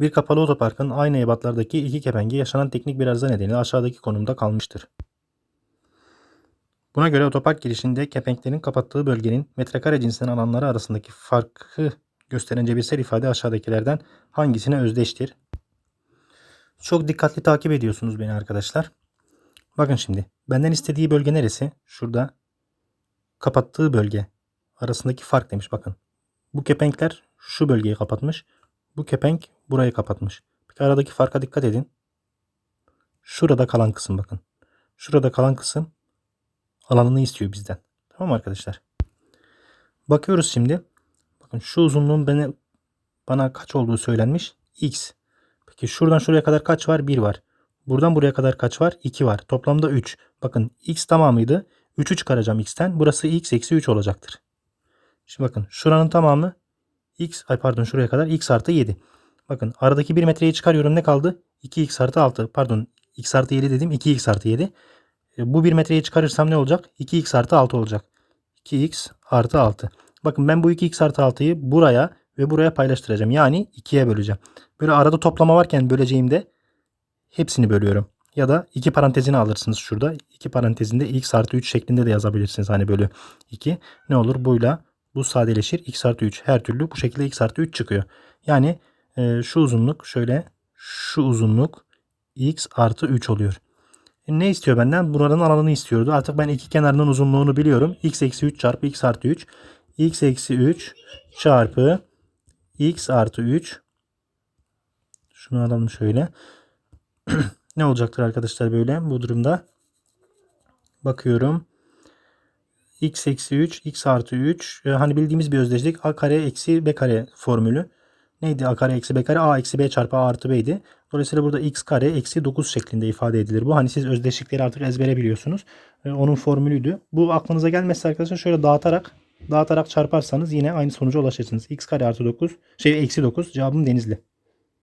Bir kapalı otoparkın aynı ebatlardaki iki kepengi yaşanan teknik bir arıza nedeniyle aşağıdaki konumda kalmıştır. Buna göre otopark girişinde kepenklerin kapattığı bölgenin metrekare cinsinden alanları arasındaki farkı gösteren cebirsel ifade aşağıdakilerden hangisine özdeştir? Çok dikkatli takip ediyorsunuz beni arkadaşlar. Bakın şimdi benden istediği bölge neresi? Şurada kapattığı bölge arasındaki fark demiş bakın. Bu kepenkler şu bölgeyi kapatmış. Bu kepenk burayı kapatmış. Peki aradaki farka dikkat edin. Şurada kalan kısım bakın. Şurada kalan kısım alanını istiyor bizden. Tamam mı arkadaşlar? Bakıyoruz şimdi. Bakın şu uzunluğun bana, bana kaç olduğu söylenmiş. X. Peki şuradan şuraya kadar kaç var? 1 var. Buradan buraya kadar kaç var? 2 var. Toplamda 3. Bakın x tamamıydı. 3'ü çıkaracağım x'ten. Burası x eksi 3 olacaktır. Şimdi bakın şuranın tamamı x ay pardon şuraya kadar x artı 7. Bakın aradaki 1 metreyi çıkarıyorum ne kaldı? 2x artı 6 pardon x artı 7 dedim 2x artı 7. E, bu 1 metreyi çıkarırsam ne olacak? 2x artı 6 olacak. 2x artı 6. Bakın ben bu 2x artı 6'yı buraya ve buraya paylaştıracağım. Yani 2'ye böleceğim. Böyle arada toplama varken böleceğimde hepsini bölüyorum. Ya da iki parantezini alırsınız şurada. İki parantezinde x artı 3 şeklinde de yazabilirsiniz. Hani bölü 2. Ne olur? Buyla bu sadeleşir. x artı 3 her türlü bu şekilde x artı 3 çıkıyor. Yani e, şu uzunluk şöyle şu uzunluk x artı 3 oluyor. E, ne istiyor benden? Buranın alanını istiyordu. Artık ben iki kenarının uzunluğunu biliyorum. x eksi 3 çarpı x artı 3. x eksi 3 çarpı x artı 3. Şunu alalım şöyle. ne olacaktır arkadaşlar böyle bu durumda? Bakıyorum. x eksi 3, x artı 3. Ee, hani bildiğimiz bir özdeşlik. a kare eksi b kare formülü. Neydi a kare eksi b kare? a eksi b çarpı a artı b'ydi. Dolayısıyla burada x kare eksi 9 şeklinde ifade edilir. Bu hani siz özdeşlikleri artık ezbere biliyorsunuz. Ee, onun formülüydü. Bu aklınıza gelmezse arkadaşlar şöyle dağıtarak dağıtarak çarparsanız yine aynı sonuca ulaşırsınız. x kare artı 9 şey eksi 9 cevabım denizli.